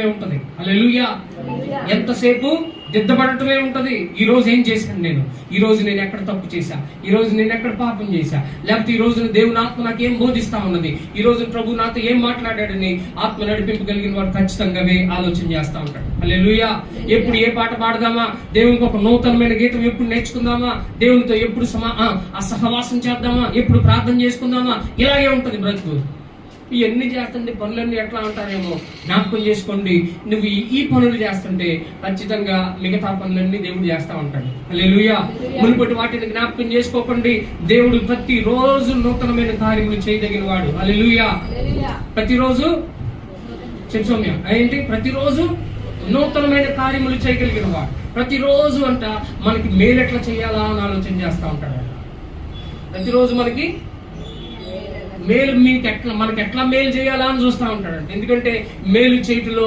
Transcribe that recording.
ఉంటది. అల్లెలుయా ఎంతసేపు దిద్దబడటమే ఉంటది. ఈ రోజు ఏం చేశాను నేను? ఈ రోజు నేను ఎక్కడ తప్పు చేశా? ఈ రోజు నేను ఎక్కడ పాపం చేశా? లేకపోతే ఈ రోజు దేవుని ఆత్మ నాకు ఏం బోధిస్తా ఉన్నది? ఈ రోజు ప్రభు నాతో ఏం మాట్లాడాడని ఆత్మ నడిపింపగలిగిన వాడు ఖచ్చితంగా ఆలోచన చేస్తా ఉంటాడు. అల్లెలుయా ఎప్పుడు ఏ పాట పాడదామా? దేవునికి ఒక నూతనమైన గీతం ఎప్పుడు నేర్చుకుందామా? దేవునితో ఎప్పుడు సమా ఆ, సహవాసం చేద్దామా? ఎప్పుడు ప్రార్థన చేసుకుందామా? ఇలాగే ఉంటది బ్రతుకు. ఇవన్నీ చేస్తుంటే పనులన్నీ ఎట్లా అంటారేమో జ్ఞాపకం చేసుకోండి. నువ్వు ఈ- పనులు చేస్తుంటే ఖచ్చితంగా మిగతా పనులన్నీ దేవుడు చేస్తా ఉంటాడు. హల్లెలూయా. మునుపటి వాటిని జ్ఞాపకం చేసుకోకండి. దేవుడు ప్రతి రోజు నూతనమైన కార్యములు చేయదగిన వాడు హల్లెలూయా. ప్రతిరోజు? చెప్పు సౌమ్య ఏంటి ప్రతిరోజు నూతనమైన కార్యములు చేయగలిగిన వాడు ప్రతిరోజు అంట మనకి మేలు ఎట్లా చేయాలా అని ఆలోచన చేస్తా ఉంటాడు. ప్రతిరోజు మనకి మేలు మీకు ఎట్లా మనకి ఎట్లా మేలు చేయాలా అని చూస్తా ఉంటాడు ఎందుకంటే మేలు చేయటంలో